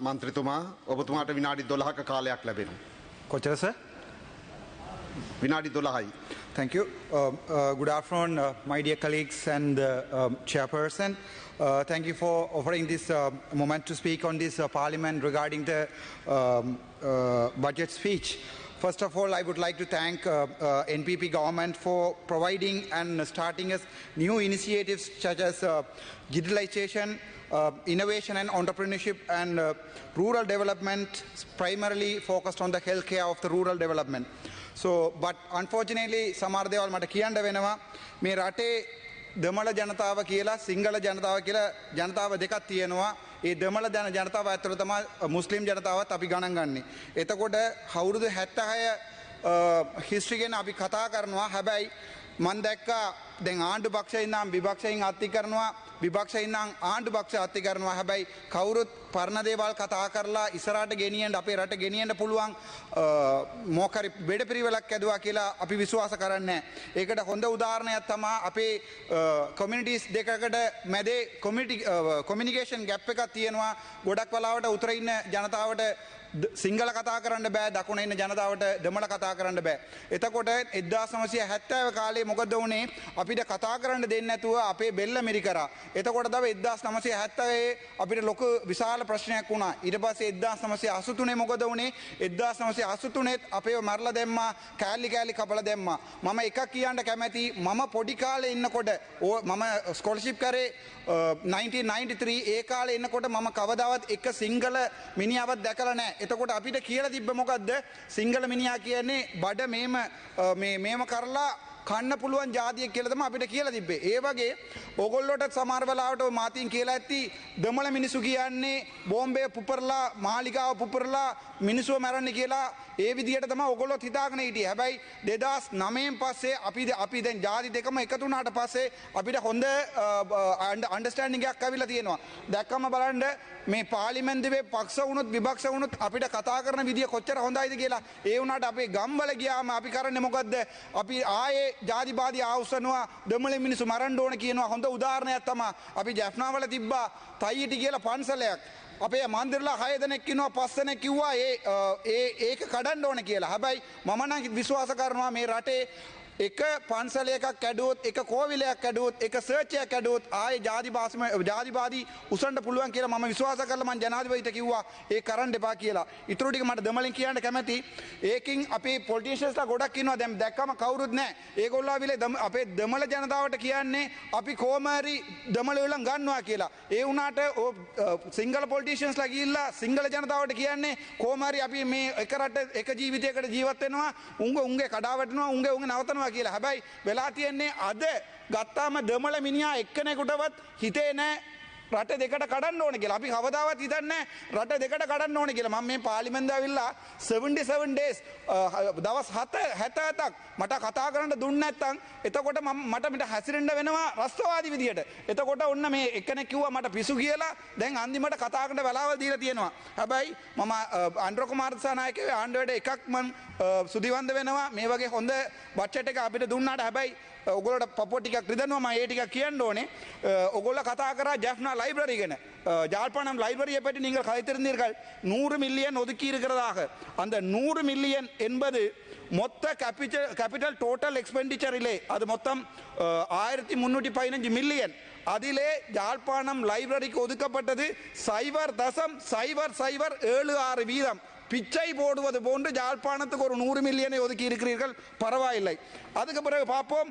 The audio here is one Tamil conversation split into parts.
මන්ත්‍රතුමා ඔබතුමාට විනාඩි දොළහක කාලයක් ලැබෙන. කොච්චර සර් විනාඩි දොළහයි. Thank you. Um, uh, good afternoon, uh, my dear colleagues and uh, um, chairperson. Uh, thank you for offering this uh, moment to speak on this uh, parliament regarding the um, uh, budget speech. First of all, I would like to thank uh, uh, NPP government for providing and starting us new initiatives such as uh, digitalization, uh, innovation and entrepreneurship and uh, rural development primarily focused on the healthcare of the rural development. So, but unfortunately සමහර දේවල් මට කියන්න වෙනවා මේ රටේ දෙමළ ජනතාව කියලා සිංහල ජනතාව කියලා ජනතාව දෙකක් තියෙනවා ඒ දෙමළ ජන ජනතාව ඇතුළ තමයි මුස්ලිම් ජනතාවත් අපි ගණන් ගන්නේ. එතකොට අවුරුදු 76 හිස්ට්‍රි ගැන අපි කතා කරනවා හැබැයි මන් දැක්කා දැන් ආණ්ඩු පක්ෂයෙන් නම් විපක්ෂයෙන් අත්ති කරනවා විපක්ෂයෙන් නම් ආණ්ඩු පක්ෂ අත්ති කරනවා හැබැයි කවුරුත් පරණ දේවල් කතා කරලා ඉස්සරහට ගෙනියන්න අපේ රට ගෙනියන්න පුළුවන් මොකරි බෙඩ පිරිවෙලක් ඇදවා කියලා අපි විශ්වාස කරන්නේ. ඒකට හොඳ උදාහරණයක් තමා අපේ කොමිනිිටිස් දෙකකට මැදේ කොමිනිකේෂන් ගැප් එකක් තියෙනවා ගොඩක් වලාවට උතරඉන්න ජනතාවට සිංහල කතා කරන්න බෑ දකුණ ඉන්න ජනතාවට දෙමළ කතා කරන්න බෑ. එතකොට එදදා සමසය හැත්තෑව කාලේ මොකද වනේ අපිට කතා කරන්න දෙන්න ඇතුව අපේ බෙල්ල මිරි කර. එතකොට දව එදදාස් නමසය හැත්තවේ අපිට ලොක විශාල ප්‍රශ්නයක් වුණා ඉට පස එදදා සමසය අසුතුනේ මොකද වනේ එදදා සමසය අසුතුනෙත් අපේ මරල දෙම්ම කෑල්ලි කෑලි කපල දෙම්ම. මම එකක් කියන්න කැමැති මම පොඩිකාල ඉන්නකොට ඕ මම ස්කොලශිප් කරේ 1993 ඒ කාල එන්නකොට මම කවදාවත් එක සිංහල මිනිියාවත් දැකල නෑ එතකොට අපිට කියල තිබ්බ මොකක්ද සිංහල මිනිා කියන්නේ බඩ මේම මේම කරලා කන්න පුළුවන් ජාතිය කියලතම අපිට කියලා තිබේ. ඒ වගේ ඔගොල්ලොට සමර්වලාට මාතින් කියලා ඇත්ති දමල මිනිසු කියන්නේ බෝම්බය පුපරලා මාලිකාව පුපරලා මිනිසුව මැරන්න කියලා ඒ විදිහට තම ඔගොල්ලොත් හිතාගෙන හිටිය. හැබැයි දෙදස් නමයෙන් පස්සේ අපි අපි දැන් ජාති දෙකම එකතුනාට පස්සේ අපිට හොඳ අන්ඩස්ටෑන්ඩිගයක් ඇවිල තියෙනවා. දැක්කම බලන්ඩ මේ පාලිමෙන්දවේ පක්ෂ වුණුත් විභක්ෂ වුණුත් අපිට කතා කරන විදිිය කොච්චර හොඳයිද කියලා. ඒ වුණට අපේ ගම්බල ගියාම අපි කරන්න මොකක්ද අපි ආයේ ජාතිපාති අවසනවා දමල මිනිසු මරන්ඩ ඕන කියනවා. හොඳ උදාරණයක් තම අපි ජැෆ්නාවල තිබ්බා තයිටි කියල පන්සලයක්. අපේ මන්දිරලා හය දෙනෙක්කිනවා පස්සන කිව්වා ඒ ඒක කඩන්ඩ ඕන කියලා. හැබැයි මමනං විශ්වාස කරනවා මේ රටේ එක පන්සල එකක් ඇඩුවොත් එක කෝවිලයක් ඇඩුවොත් එක සර්චයක් ඇඩුවොත් ආයේ ජාතිවාසම ජාතිවාදී උසන්න පුළුවන් කියලා මම විශ්වාස කරලා මම ජනාධිපතිට කිව්වා ඒ කරන්න එපා කියලා. ඊටු ටික මට දෙමළෙන් කියන්න කැමැති. ඒකින් අපේ පොලිටිෂියන්ස්ලා ගොඩක් ඉන්නවා දැන් දැක්කම කවුරුත් නැහැ. ඒගොල්ලෝ ආවිලේ අපේ දෙමළ ජනතාවට කියන්නේ අපි කොහොම හරි දෙමළ වෙලන් ගන්නවා කියලා. ඒ වුණාට සිංගල පොලිටිෂියන්ස්ලා ගිහිල්ලා සිංගල ජනතාවට කියන්නේ කොහොම හරි අපි මේ එක රට එක ජීවිතයකට ජීවත් වෙනවා. උංග උංගේ කඩාවැටෙනවා උංගේ උංගේ නවතනවා කරනවා කියලා. හැබැයි වෙලා තියෙන්නේ අද ගත්තාම දමල මිනිා එක්කනෙකුටවත් හිතේ නෑ රට දෙකට කඩන්න ඕන කියලා. අපි කවදාවත් හිතන්න රට දෙකට කඩන්න ඕන කියලා. මම මේ පාලිමෙන්ද ඇවිල්ලා 77 days දවස් 7 70ක් මට කතා කරන්න දුන්න නැත්තම් එතකොට මම මට මිට හැසිරෙන්න වෙනවා රස්තවාදී විදියට. එතකොට ඔන්න මේ එකෙනෙක් කිව්වා මට පිසු කියලා. දැන් අන්තිමට කතා කරන්න වෙලාවල් දීලා තියෙනවා. හැබැයි මම අන්ඩ්‍ර කුමාර දිසානායකගේ ආණ්ඩුවට එකක් මම සුදිවන්ද වෙනවා. මේ වගේ හොඳ බච්චට එක අපිට දුන්නාට හැබැයි ඔගොලට පොටිකක් ්‍රදනවා ඒටික කියන්න ඕනේ ඔගොල්ල කතා කර ජැෆ්නා ලයිබරරි ගෙන ජාල්පනම් லைப்ரரியை பற்றி நீங்கள் கலைத்திருந்தீர்கள் நூறு மில்லியன் ஒதுக்கி இருக்கிறதாக அந்த நூறு மில்லியன் என்பது மொத்த கேபிட்டல் கேபிட்டல் டோட்டல் எக்ஸ்பெண்டிச்சரிலே அது மொத்தம் ஆயிரத்தி முன்னூற்றி பதினஞ்சு மில்லியன் அதிலே யாழ்ப்பாணம் லைப்ரரிக்கு ஒதுக்கப்பட்டது சைவர் தசம் சைவர் சைவர் ஏழு ஆறு வீதம் பிச்சை போடுவது போன்று ஜாழ்ப்பாணத்துக்கு ஒரு நூறு மில்லியனை ஒதுக்கி இருக்கிறீர்கள் பரவாயில்லை அதுக்கு பிறகு பார்ப்போம்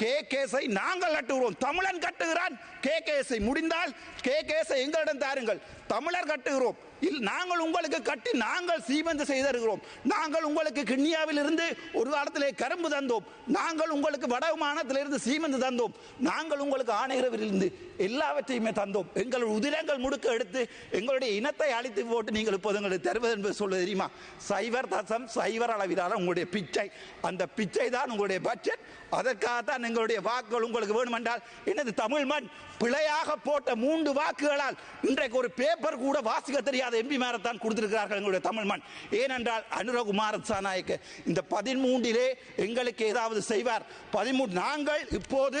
கே கேஸை நாங்கள் கட்டுகிறோம். தமிழன் கட்டுகிறான். கே கேஸை முடிந்தால் கே கேஸை எங்களிடம் தாருங்கள். தமிழர் கட்டுகிறோம். இல் நாங்கள் உங்களுக்கு கட்டி நாங்கள் சீமந்து செய்திருக்கிறோம் நாங்கள் உங்களுக்கு கிண்ணியாவில் இருந்து ஒரு காலத்திலே கரும்பு தந்தோம். நாங்கள் உங்களுக்கு வடமானத்திலிருந்து சீமந்து தந்தோம். நாங்கள் உங்களுக்கு ஆணையரவிலிருந்து எல்லாவற்றையுமே தந்தோம். எங்கள் உதிரங்கள் முடுக்க எடுத்து எங்களுடைய இனத்தை அழித்து போட்டு நீங்கள் இப்போது எங்களுக்கு தருவது என்பது சொல்ல தெரியுமா? சைவர் தசம் சைவர் அளவிலான உங்களுடைய பிச்சை. அந்த பிச்சை தான் உங்களுடைய பட்ஜெட் எங்களுடைய வாக்குகள் உங்களுக்கு வேணுமென்றால் எனது தமிழ் மண் பிழையாக போட்ட மூன்று வாக்குகளால் இன்றைக்கு ஒரு பேப்பர் கூட வாசிக்க தெரியாத எம்பி மேரத்தான் கொடுத்திருக்கிறார்கள் எங்களுடைய தமிழ் மண். ஏனென்றால் அனுரகுமார சாநாயக்க இந்த பதிமூன்றிலே எங்களுக்கு ஏதாவது செய்வார். பதிமூன்று நாங்கள் இப்போது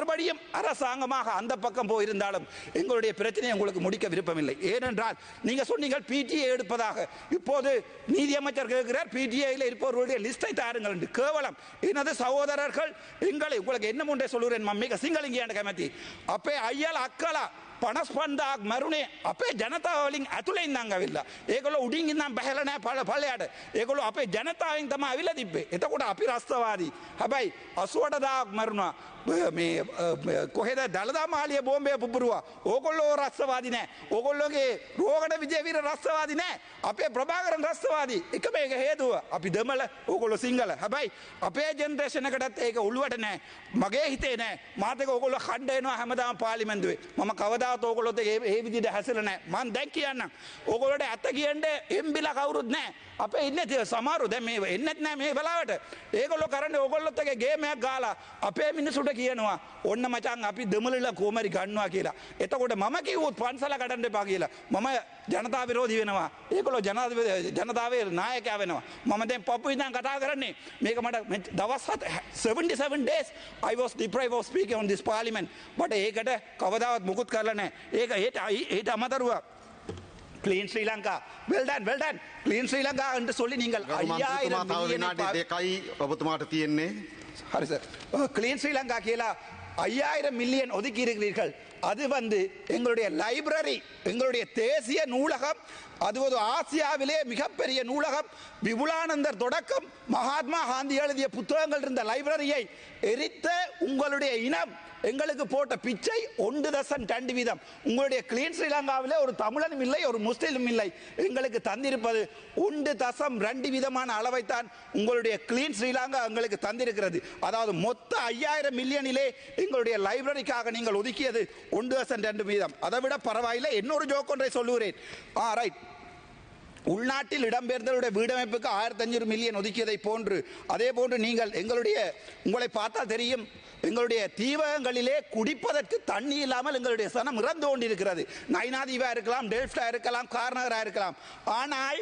மறுபடியும் அரசாங்கமாக அந்த பக்கம் போயிருந்தாலும் எங்களுடைய பிரச்சனையை உங்களுக்கு முடிக்க விருப்பமில்லை. ஏனென்றால் நீங்கள் சொன்னீங்கள் பிடிஏ எடுப்பதாக. இப்போது நீதியமைச்சர் கேட்கிறார் பிடிஐயில் இருப்பவர்களுடைய லிஸ்டை தாருங்கள் என்று. கேவலம். எனது சகோதரர்கள் எங்களை உங்களுக்கு என்ன முன்றே சொல்கிறேன் மம்மிக சிங்களிங்கியாண்ட கமத்தி. அப்பே ஐயால் அக்கலா பணஸ்பந்தா மருணே அப்பே ಜನತಾ ಅವಲಿಂಗ್ ಅತುಲೆಯಿಂದ ಹಂಗವಿಲ್ಲ ಏಗಲು ಉಡಿಂಗಿನ ಬಹಲನೆ ಪಳ ಪಳ್ಯಾಡ ಏಗಲು ಅಪೆ ಜನತಾ ಹಿಂಗ್ ತಮ್ಮ ಅವಿಲ್ಲದಿಬ್ಬೆ ಎತ ಕೂಡ ಅಪಿರಾಸ್ತವಾದಿ ಹಬೈ ಅಸುವಡದಾಗ ಮರುಣ මේ කොහෙද? දළදා මාලිය බෝම්බය පුපුරුවා. ඕකොල්ලෝ රස්සවාදි නෑ. ඕකොල්ලොගේ රෝගට විජයවීර රස්සවාදි නෑ. අපේ ප්‍රභාකරන් රස්සවාදී. එක මේක හේතුව. අපි දෙමල ඕකොල්ලො සිංහල. හැබැයි අපේ ජෙන්රේෂණකටත් ඒක උළුවට නෑ. මගේ හිතේ නෑ. මාතක ඔකොල්ල කණ්ඩයනවා හැමදාම පාලිමෙන්දුවේ මම කවදාත් ඕකොලොත් ඒ විදිට හැසල නෑ. මන් දැක් කියන්න ඕකොලට ඇත්ත කියන්ට එම්බිල කවුරුත් නෑ. අපේ ඉන්න තිය සමාරු දැ මේ එන්නෙත් නෑ මේ බලාවට ඒකොල්ල කරන්න ඔකොල්ලොත්තගේ ගේමයක් ගාලා අපේ මිනිසුට කියනවා ඔන්න මචන් අපි දෙමලලා කෝමරි ගන්නවා කියලා. එතකොට මම කිව්වොත් පන්සල කඩන්න එපා කියලා. මම ජනතා විරෝධී වෙනවා. ඒකලෝ ජනාධිප ජනතාවේ නායකයා වෙනවා. මම දැන් පපු ඉඳන් කතා කරන්නේ. මේක මට දවස් 77 days I was deprived of speaking on this parliament. බට ඒකට කවදාවත් මුකුත් කරලා නැහැ. ඒක ඒට ඒට අමතරව clean Sri Lanka well done well done clean Sri Lanka අන්ට සොලි නිංගල් අයියා දෙකයි ඔබතුමාට තියෙන්නේ சாரி சார் கிளீன் ஸ்ரீலங்கா கீழே ஐயாயிரம் மில்லியன் ஒதுக்கி இருக்கிறீர்கள். அது வந்து எங்களுடைய லைப்ரரி எங்களுடைய தேசிய நூலகம் அது ஒரு ஆசியாவிலே மிகப்பெரிய நூலகம் விபுலானந்தர் தொடக்கம் மகாத்மா காந்தி எழுதிய புத்தகங்கள் இருந்த லைப்ரரியை எரித்த உங்களுடைய இனம் எங்களுக்கு போட்ட பிச்சை ஒன்று தசன் ரெண்டு வீதம். உங்களுடைய கிளீன் ஸ்ரீலங்காவில் ஒரு தமிழனும் இல்லை ஒரு முஸ்லீமும் இல்லை. எங்களுக்கு தந்திருப்பது ஒன்று தசம் ரெண்டு விதமான அளவைத்தான் உங்களுடைய கிளீன் ஸ்ரீலங்கா எங்களுக்கு தந்திருக்கிறது. அதாவது மொத்த ஐயாயிரம் மில்லியனிலே எங்களுடைய லைப்ரரிக்காக நீங்கள் ஒதுக்கியது ஒன்று பர்சன்ட் ரெண்டு வீதம். அதை விட பரவாயில்லை. இன்னொரு ஜோக் ஒன்றை சொல்லுகிறேன். ஆ ரைட் உள்நாட்டில் இடம்பெயர்ந்தவருடைய வீடமைப்புக்கு ஆயிரத்தி அஞ்சூறு மில்லியன் ஒதுக்கியதை போன்று அதே போன்று நீங்கள் எங்களுடைய உங்களை பார்த்தால் தெரியும் எங்களுடைய தீவகங்களிலே குடிப்பதற்கு தண்ணி இல்லாமல் எங்களுடைய சனம் இறந்து கொண்டிருக்கிறது. நைனாதீவா இருக்கலாம் டெல்ஃப்டா இருக்கலாம் கார்நகராக இருக்கலாம். ஆனால்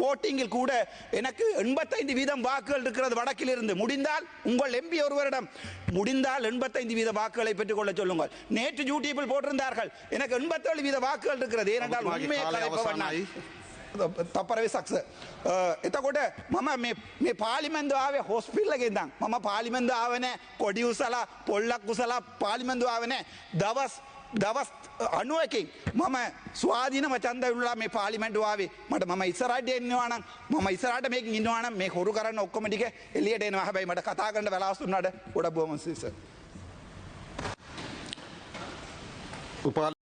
votingல் கூட எனக்கு எண்பத்தைந்து வீதம் வாக்குகள் இருக்கிறது வடக்கில் இருந்து முடிந்தால் உங்கள் எம்பி ஒருவரிடம் முடிந்தால் எண்பத்தைந்து வீத வாக்குகளை பெற்றுக்கொள்ள சொல்லுங்கள் நேற்று யூடியூபில் போட்டிருந்தார்கள் எனக்கு எண்பத்தேழு வீத வாக்குகள் இருக்கிறது ஏனென்றால் ඔබතුමාගේ உண்மையை කාලය கதைப்பவன் நான். අවසානයි. තපරවේ සක්ස එතකොට මම මේ- මේ පාලිමෙන්දවාවේ හොස්පිල්ලක ඉදම් මම පාලිමෙන්ද ආවන කොඩි උසලා පොල්ලක් උසලා පාලිමෙන්ද ආවන දවස් දවස් අනුවකින් මම ස්වාධීනම චන්ද විල්ලා මේ පාලිමෙන්ටුවාවේ මට මම ඉස්සරට එන්නවානම් මම ඉස්සරට මේක ඉන්නවානම් මේ හොරු කරන්න ඔක්කොමටික එලියට එනවා. හැබැයි මට කතා කරන්න වෙලාස්තුන්නට ගොඩ බෝමසිස උප